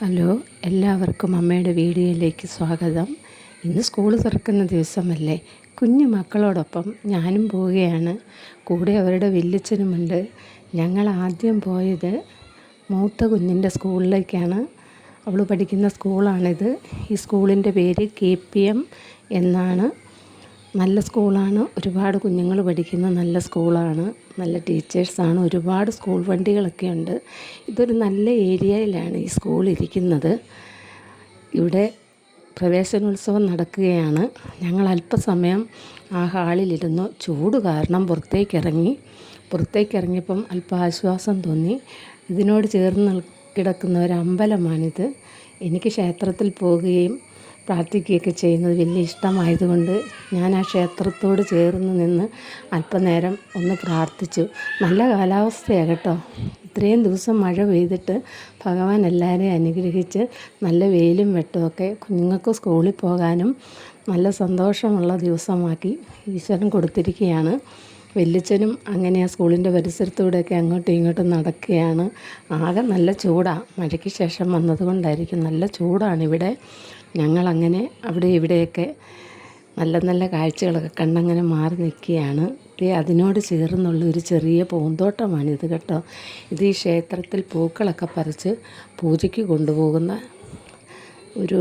Hello എല്ലാവർക്കും അമ്മയുടെ വീഡിയോയിലേക്ക് സ്വാഗതം. ഇന്ന് സ്കൂൾ തുറക്കുന്ന ദിവസമല്ലേ. കുഞ്ഞു മക്കളോടൊപ്പം ഞാനും പോവുകയാണ്. കൂടെ അവരുടെ വല്യച്ഛനുമുണ്ട്. ഞങ്ങൾ ആദ്യം പോയത് മൂത്ത കുഞ്ഞിന്റെ സ്കൂളിലേക്കാണ്. അവൾ പഠിക്കുന്ന സ്കൂളാണിത്. ഈ സ്കൂളിന്റെ പേര് കെ പി എം എന്നാണ്. നല്ല സ്കൂളാണ്. ഒരുപാട് കുഞ്ഞുങ്ങൾ പഠിക്കുന്ന നല്ല സ്കൂളാണ്. നല്ല ടീച്ചേഴ്സാണ്. ഒരുപാട് സ്കൂൾ വണ്ടികളൊക്കെ ഉണ്ട്. ഇതൊരു നല്ല ഏരിയയിലാണ് ഈ സ്കൂൾ ഇരിക്കുന്നത്. ഇവിടെ പ്രവേശനോത്സവം നടക്കുകയാണ്. ഞങ്ങൾ അല്പസമയം ആ ഹാളിലിരുന്നു. ചൂട് കാരണം പുറത്തേക്കിറങ്ങി. പുറത്തേക്കിറങ്ങിയപ്പം അല്പം ആശ്വാസം തോന്നി. ഇതിനോട് ചേർന്ന് കിടക്കുന്ന ഒരു അമ്പലമാണിത്. എനിക്ക് ക്ഷേത്രത്തിൽ പോവുകയും പ്രാർത്ഥിക്കുകയൊക്കെ ചെയ്യുന്നത് വലിയ ഇഷ്ടമായതുകൊണ്ട് ഞാൻ ആ ക്ഷേത്രത്തോട് ചേർന്ന് നിന്ന് അല്പനേരം ഒന്ന് പ്രാർത്ഥിച്ചു. നല്ല കാലാവസ്ഥയാണ് കേട്ടോ. ഇത്രയും ദിവസം മഴ പെയ്തിട്ട് ഭഗവാൻ എല്ലാവരെയും അനുഗ്രഹിച്ച് നല്ല വെയിലും വെട്ടുമൊക്കെ കുഞ്ഞുങ്ങൾക്ക് സ്കൂളിൽ പോകാനും നല്ല സന്തോഷമുള്ള ദിവസമാക്കി ഈശ്വരൻ കൊടുത്തിരിക്കുകയാണ്. വല്യച്ഛനും അങ്ങനെ ആ സ്കൂളിന്റെ പരിസരത്തൂടെയൊക്കെ അങ്ങോട്ടും ഇങ്ങോട്ടും നടക്കുകയാണ്. ആകെ നല്ല ചൂടാണ് മഴയ്ക്ക് ശേഷം വന്നതുകൊണ്ടായിരിക്കും നല്ല ചൂടാണിവിടെ ഞങ്ങളങ്ങനെ അവിടെ ഇവിടെയൊക്കെ നല്ല നല്ല കാഴ്ചകളൊക്കെ കണ്ടങ്ങനെ മാറി നിൽക്കുകയാണ്. അതിനോട് ചേർന്നുള്ള ഒരു ചെറിയ പൂന്തോട്ടമാണിത് കേട്ടോ. ഇത് ഈ ക്ഷേത്രത്തിൽ പൂക്കളൊക്കെ പറിച്ച് പൂജയ്ക്ക് കൊണ്ടുപോകുന്ന ഒരു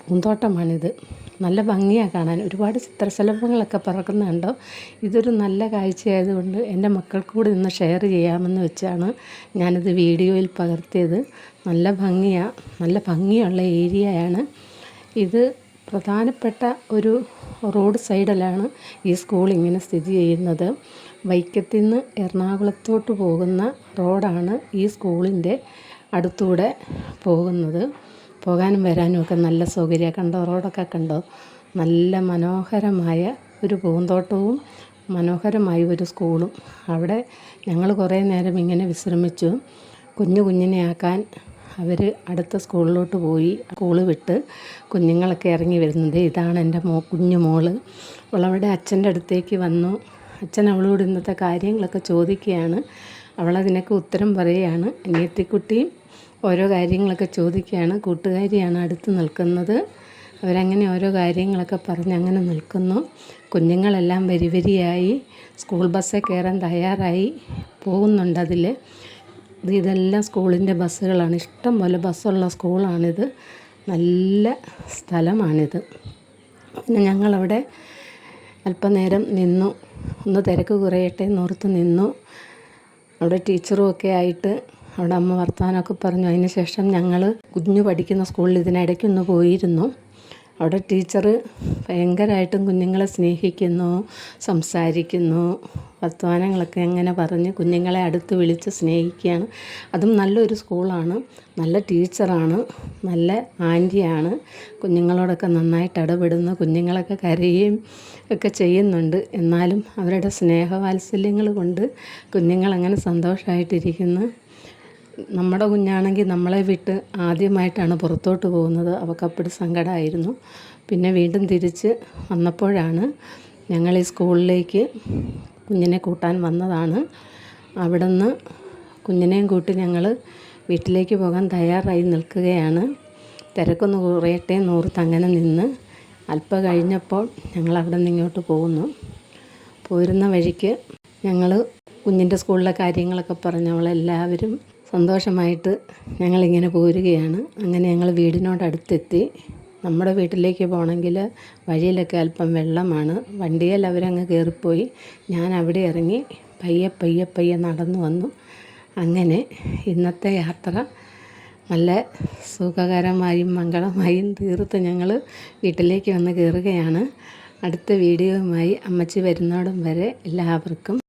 പൂന്തോട്ടമാണിത്. നല്ല ഭംഗിയാണ് കാണാൻ. ഒരുപാട് ചിത്രശലഭങ്ങളൊക്കെ പറക്കുന്നുണ്ടോ. ഇതൊരു നല്ല കാഴ്ചയായതുകൊണ്ട് എന്റെ മക്കൾക്ക് കൂടി ഇന്ന് ഷെയർ ചെയ്യാമെന്ന് വെച്ചാണ് ഞാനിത് വീഡിയോയിൽ പകർത്തിയത്. നല്ല ഭംഗിയാണ് നല്ല ഭംഗിയുള്ള ഏരിയയാണ്. ഇത് പ്രധാനപ്പെട്ട ഒരു റോഡ് സൈഡിലാണ് ഈ സ്കൂൾ ഇങ്ങനെ സ്ഥിതി ചെയ്യുന്നത്. വൈക്കത്തിൽ നിന്ന് എറണാകുളത്തോട്ട് പോകുന്ന റോഡാണ് ഈ സ്കൂളിന്റെ അടുത്തൂടെ പോകുന്നത്. പോകാനും വരാനും ഒക്കെ നല്ല സൗകര്യമാണ് കണ്ടോ റോഡൊക്കെ കണ്ടോ. നല്ല മനോഹരമായ ഒരു പൂന്തോട്ടവും മനോഹരമായ ഒരു സ്കൂളും. അവിടെ ഞങ്ങൾ കുറേ നേരം ഇങ്ങനെ വിശ്രമിച്ചു. കുഞ്ഞു കുഞ്ഞിനെ ആക്കാൻ അവർ അടുത്ത സ്കൂളിലോട്ട് പോയി സ്കൂൾ വിട്ട് കുഞ്ഞുങ്ങളൊക്കെ ഇറങ്ങി വരുന്നത് ഇതാണ് എന്റെ മോ കുഞ്ഞു മോൾ. അവളവിടെ അച്ഛന്റെ അടുത്തേക്ക് വന്നു. അച്ഛൻ അവളോട് ഇന്നത്തെ കാര്യങ്ങളൊക്കെ ചോദിക്കുകയാണ്. അവളതിനൊക്കെ ഉത്തരം പറയുകയാണ്. അനിയത്തിക്കുട്ടിയും ഓരോ കാര്യങ്ങളൊക്കെ ചോദിക്കുകയാണ്. കൂട്ടുകാരിയാണ് അടുത്ത് നിൽക്കുന്നത്. അവരങ്ങനെ ഓരോ കാര്യങ്ങളൊക്കെ പറഞ്ഞ് അങ്ങനെ നിൽക്കുന്നു. കുഞ്ഞുങ്ങളെല്ലാം വരി വരിയായി. സ്കൂൾ ബസ്സിൽ കയറാൻ തയ്യാറായി. പോകുന്നുണ്ട് അതിൽ ഇതെല്ലാം സ്കൂളിന്റെ ബസ്സുകളാണ്. ഇഷ്ടം പോലെ ബസ്സുള്ള സ്കൂളാണിത്. നല്ല സ്ഥലമാണിത്. പിന്നെ ഞങ്ങളവിടെ അല്പനേരം നിന്നു. ഒന്ന് തിരക്ക് കുറയട്ടെ എന്നോർത്ത് നിന്നു. അവിടെ ടീച്ചറും ഒക്കെ ആയിട്ട് അവിടെ അമ്മ വർത്തമാനമൊക്കെ പറഞ്ഞു. അതിന് ശേഷം ഞങ്ങൾ കുഞ്ഞു പഠിക്കുന്ന സ്കൂളിൽ ഇതിനിടയ്ക്കൊന്ന് പോയിരുന്നു. അവിടെ ടീച്ചർ ഭയങ്കരമായിട്ടും കുഞ്ഞുങ്ങളെ സ്നേഹിക്കുന്നു സംസാരിക്കുന്നു വർത്തമാനങ്ങളൊക്കെ അങ്ങനെ പറഞ്ഞ് കുഞ്ഞുങ്ങളെ അടുത്ത് വിളിച്ച് സ്നേഹിക്കുകയാണ്. അതും നല്ലൊരു സ്കൂളാണ്. നല്ല ടീച്ചറാണ്. നല്ല ആന്റിയാണ്. കുഞ്ഞുങ്ങളോടൊക്കെ നന്നായിട്ട് ഇടപെടുന്നു. കുഞ്ഞുങ്ങളൊക്കെ കരയുകയും ഒക്കെ ചെയ്യുന്നുണ്ട്. എന്നാലും അവരുടെ സ്നേഹവാത്സല്യങ്ങൾ കൊണ്ട് കുഞ്ഞുങ്ങളങ്ങനെ സന്തോഷമായിട്ടിരിക്കുന്നു. നമ്മുടെ കുഞ്ഞാണെങ്കിൽ നമ്മളെ വിട്ട് ആദ്യമായിട്ടാണ് പുറത്തോട്ട് പോകുന്നത്. അവൾക്കപ്പോഴും സങ്കടമായിരുന്നു. പിന്നെ വീണ്ടും തിരിച്ച് വന്നപ്പോഴാണ് ഞങ്ങൾ ഈ സ്കൂളിലേക്ക് കുഞ്ഞിനെ കൂട്ടാൻ വന്നതാണ്. അവിടെ നിന്ന് കുഞ്ഞിനെയും കൂട്ടി ഞങ്ങൾ വീട്ടിലേക്ക് പോകാൻ തയ്യാറായി നിൽക്കുകയാണ്. തിരക്കൊന്ന് കുറയട്ടെ നൂറത്ത് അങ്ങനെ നിന്ന് അല്പം കഴിഞ്ഞപ്പോൾ ഞങ്ങൾ അവിടെ നിന്ന് ഇങ്ങോട്ട് പോകുന്നു. പോരുന്ന വഴിക്ക് ഞങ്ങൾ കുഞ്ഞിന്റെ സ്കൂളിലെ കാര്യങ്ങളൊക്കെ പറഞ്ഞ് അവളെല്ലാവരും സന്തോഷമായിട്ട് ഞങ്ങളിങ്ങനെ പോരുകയാണ്. അങ്ങനെ ഞങ്ങൾ വീടിനോടടുത്തെത്തി. നമ്മുടെ വീട്ടിലേക്ക് പോകണമെങ്കിൽ വഴിയിലൊക്കെ അല്പം വെള്ളമാണ്. വണ്ടിയിൽ അവരങ്ങ് കയറിപ്പോയി. ഞാൻ അവിടെ ഇറങ്ങി പയ്യെ പയ്യെ പയ്യെ നടന്നു വന്നു. അങ്ങനെ ഇന്നത്തെ യാത്ര നല്ല സുഖകരമായും മംഗളമായും തീർത്ത് ഞങ്ങൾ വീട്ടിലേക്ക് വന്ന് കയറുകയാണ്. അടുത്ത വീഡിയോയുമായി അമ്മച്ചി വരുന്നോടം വരെ എല്ലാവർക്കും